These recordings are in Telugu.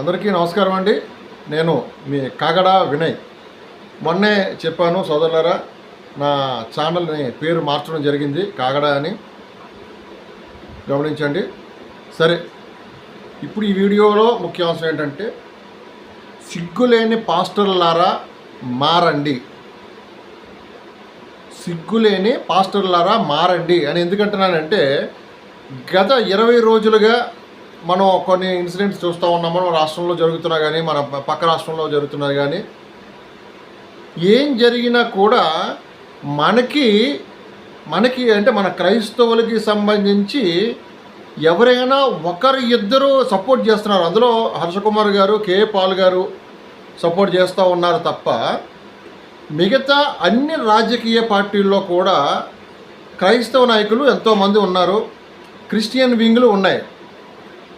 అందరికీ నమస్కారం అండి. నేను మీ కాగడ వినయ్. మొన్నే చెప్పాను సోదరులారా నా ఛానల్ని పేరు మార్చడం జరిగింది కాగడ అని. గమనించండి. సరే ఇప్పుడు ఈ వీడియోలో ముఖ్యాంశం ఏంటంటే సిగ్గులేని పాస్టర్లారా మారండి. సిగ్గులేని పాస్టర్లారా మారండి అని ఎందుకంటున్నానంటే గత ఇరవై రోజులుగా మనం కొన్ని ఇన్సిడెంట్స్ చూస్తూ ఉన్నాం. మన రాష్ట్రంలో జరుగుతున్నా కానీ మన పక్క రాష్ట్రంలో జరుగుతున్నా కానీ ఏం జరిగినా కూడా మనకి మనకి అంటే మన క్రైస్తవులకి సంబంధించి ఎవరైనా ఒకరు ఇద్దరు సపోర్ట్ చేస్తున్నారు. అందులో హర్షకుమార్ గారు కే. పాల్ గారు సపోర్ట్ చేస్తూ ఉన్నారు తప్ప మిగతా అన్ని రాజకీయ పార్టీల్లో కూడా క్రైస్తవ నాయకులు ఎంతోమంది ఉన్నారు. క్రిస్టియన్ వింగ్లు ఉన్నాయి.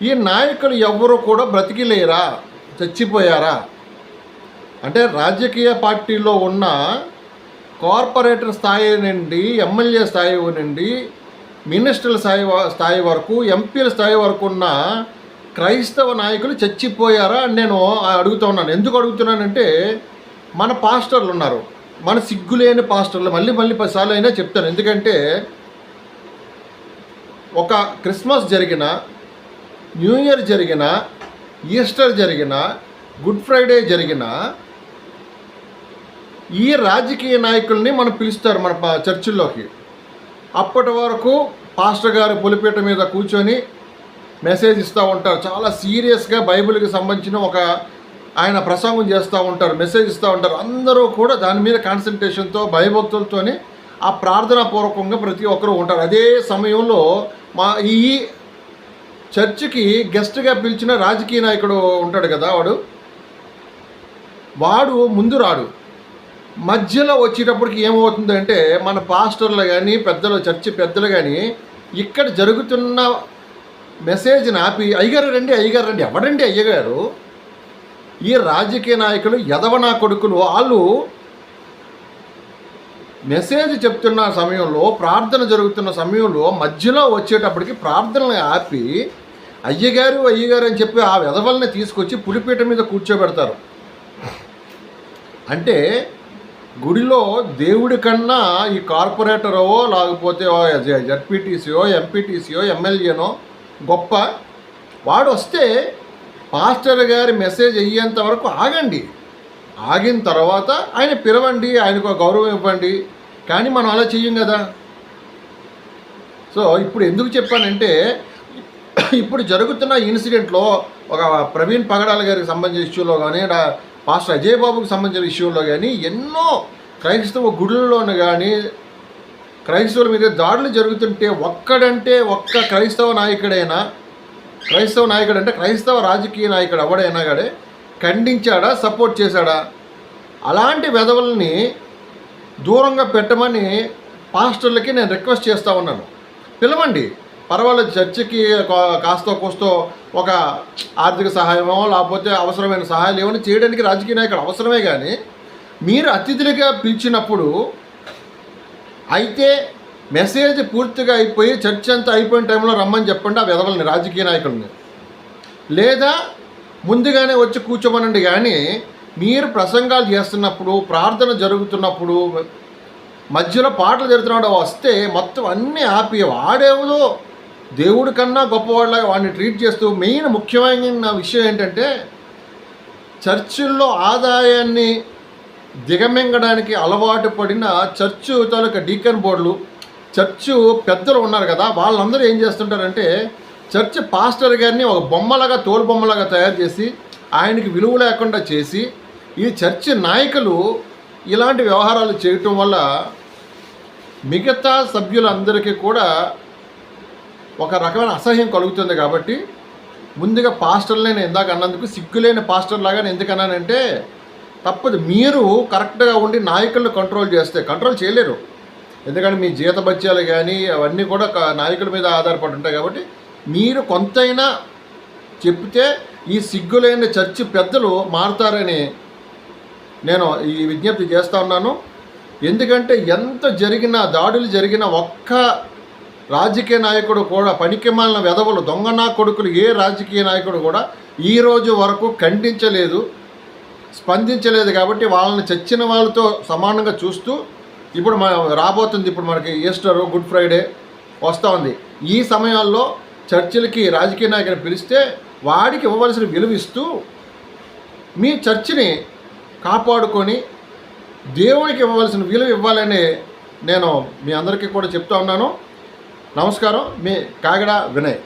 ఈ నాయకులు ఎవ్వరూ కూడా బ్రతికిలేరా? చచ్చిపోయారా? అంటే రాజకీయ పార్టీలో ఉన్న కార్పొరేటర్ స్థాయి నుండి ఎమ్మెల్యే స్థాయి నుండి మినిస్టర్ల స్థాయి స్థాయి వరకు ఎంపీల స్థాయి వరకు ఉన్న క్రైస్తవ నాయకులు చచ్చిపోయారా అని నేను అడుగుతా ఉన్నాను. ఎందుకు అడుగుతున్నానంటే మన పాస్టర్లు ఉన్నారు. మన సిగ్గులేని పాస్టర్లు. మళ్ళీ మళ్ళీ పదిసార్లు అయినా చెప్తాను. ఎందుకంటే ఒక క్రిస్మస్ జరిగిన న్యూ ఇయర్ జరిగిన ఈస్టర్ జరిగిన గుడ్ ఫ్రైడే జరిగిన ఈ రాజకీయ నాయకుల్ని మనం పిలుస్తారు మన చర్చిల్లోకి. అప్పటి వరకు పాస్టర్ గారు పులిపీట మీద కూర్చొని మెసేజ్ ఇస్తూ ఉంటారు. చాలా సీరియస్గా బైబిల్కి సంబంధించిన ఒక ఆయన ప్రసంగం చేస్తూ ఉంటారు మెసేజ్ ఇస్తూ ఉంటారు. అందరూ కూడా దాని మీద కాన్సన్ట్రేషన్తో భయభక్తులతోని ఆ ప్రార్థనా పూర్వకంగా ప్రతి ఒక్కరూ ఉంటారు. అదే సమయంలో మా ఈ చర్చికి గెస్ట్గా పిలిచిన రాజకీయ నాయకుడు ఉంటాడు కదా వాడు? వాడు ముందు రాడు. మధ్యలో వచ్చేటప్పటికి ఏమవుతుందంటే మన పాస్టర్లు కానీ పెద్దలు చర్చి పెద్దలు కానీ ఇక్కడ జరుగుతున్న మెసేజ్ని ఆపి అయ్యగారు రండి అయ్యగారు రండి ఎవడండి అయ్యగారు? ఈ రాజకీయ నాయకులు ఎదవనా కొడుకులు వాళ్ళు మెసేజ్ చెప్తున్న సమయంలో ప్రార్థన జరుగుతున్న సమయంలో మధ్యలో వచ్చేటప్పటికి ప్రార్థనలు ఆపి అయ్యగారు అయ్యగారు అని చెప్పి ఆ వెధవల్ని తీసుకొచ్చి పులిపీట మీద కూర్చోబెడతారు. అంటే గుడిలో దేవుడి కన్నా ఈ కార్పొరేటరో లేకపోతే జడ్పీటీసీయో ఎంపీటీసీయో ఎమ్మెల్యేనో గొప్ప. వాడు వస్తే పాస్టర్ గారి మెసేజ్ అయ్యేంత వరకు ఆగండి. ఆగిన తర్వాత ఆయన పిలవండి ఆయనకు ఒక గౌరవం ఇవ్వండి. కానీ మనం అలా చెయ్యం కదా. సో ఇప్పుడు ఎందుకు చెప్పానంటే ఇప్పుడు జరుగుతున్న ఇన్సిడెంట్లో ఒక ప్రవీణ్ పగడాల గారికి సంబంధించిన ఇష్యూలో కానీ పాస్టర్ అజయ్ బాబుకి సంబంధించిన ఇష్యూలో కానీ ఎన్నో క్రైస్తవ గుడుల్లోనూ కానీ క్రైస్తవుల మీద దాడులు జరుగుతుంటే ఒక్కడంటే ఒక్క క్రైస్తవ నాయకుడైనా క్రైస్తవ నాయకుడు అంటే క్రైస్తవ రాజకీయ నాయకుడు ఎవడైనా కానీ ఖండించాడా సపోర్ట్ చేశాడా? అలాంటి వెధవల్ని దూరంగా పెట్టమని పాస్టర్లకి నేను రిక్వెస్ట్ చేస్తూ ఉన్నాను. పిలవండి. పర్వాలేదు చర్చికి కాస్తో కూస్తో ఒక ఆర్థిక సహాయమో లేకపోతే అవసరమైన సహాయాలు ఏమైనా చేయడానికి రాజకీయ నాయకుడు అవసరమే కానీ మీరు అతిథులుగా పిలిచినప్పుడు అయితే మెసేజ్ పూర్తిగా అయిపోయి చర్చ్ అంతా అయిపోయిన టైంలో రమ్మని చెప్పండి ఆ విధవల్ని రాజకీయ నాయకుల్ని. లేదా ముందుగానే వచ్చి కూర్చోమనండి కానీ మీరు ప్రసంగాలు చేస్తున్నప్పుడు ప్రార్థన జరుగుతున్నప్పుడు మధ్యలో పాటలు జరుగుతున్నప్పుడు వస్తే మొత్తం అన్నీ ఆపి వాడేవుదో దేవుడి కన్నా గొప్పవాళ్ళగా వాడిని ట్రీట్ చేస్తూ మెయిన్ ముఖ్యమైన విషయం ఏంటంటే చర్చిల్లో ఆదాయాన్ని దిగమింగడానికి అలవాటు పడిన చర్చు తాలూకా డీకన్ బోర్డులు చర్చు పెద్దలు ఉన్నారు కదా వాళ్ళందరూ ఏం చేస్తుంటారంటే చర్చ్ పాస్టర్ గారిని ఒక బొమ్మలాగా తోలుబొమ్మలాగా తయారు చేసి ఆయనకి విలువ లేకుండా చేసి ఈ చర్చ్ నాయకులు ఇలాంటి వ్యవహారాలు చేయటం వల్ల మిగతా సభ్యులందరికీ కూడా ఒక రకమైన అసహ్యం కలుగుతుంది కాబట్టి ముందుగా పాస్టర్లు నేను ఇందాక అన్నందుకు సిగ్గులేని పాస్టర్ లాగా నేను ఎందుకన్నానంటే తప్పదు. మీరు కరెక్ట్గా ఉండి నాయకులను కంట్రోల్ చేస్తే కంట్రోల్ చేయలేరు. ఎందుకంటే మీ జీతభత్యాలు కానీ అవన్నీ కూడా నాయకుల మీద ఆధారపడి ఉంటాయి కాబట్టి మీరు కొంతైనా చెప్తే ఈ సిగ్గులేని చర్చి పెద్దలు మారుతారని నేను ఈ విజ్ఞప్తి చేస్తూ ఉన్నాను. ఎందుకంటే ఎంత జరిగినా దాడులు జరిగిన ఒక్క రాజకీయ నాయకుడు కూడా పనికిమాలిన వెధవులు దొంగనా కొడుకులు ఏ రాజకీయ నాయకుడు కూడా ఈ రోజు వరకు ఖండించలేదు స్పందించలేదు కాబట్టి వాళ్ళని చచ్చిన వాళ్ళతో సమానంగా చూస్తూ ఇప్పుడు మన రాబోతుంది. ఇప్పుడు మనకి ఈస్టర్ గుడ్ ఫ్రైడే వస్తూ ఉంది. ఈ సమయాల్లో చర్చిలకి రాజకీయ నాయకుని పిలిస్తే వాడికి ఇవ్వవలసిన విలువిస్తూ మీ చర్చిని కాపాడుకొని దేవునికి ఇవ్వవలసిన విలువ ఇవ్వాలని నేను మీ అందరికీ కూడా చెప్తా ఉన్నాను. నమస్కారం. మీ కాగడ వినయ్.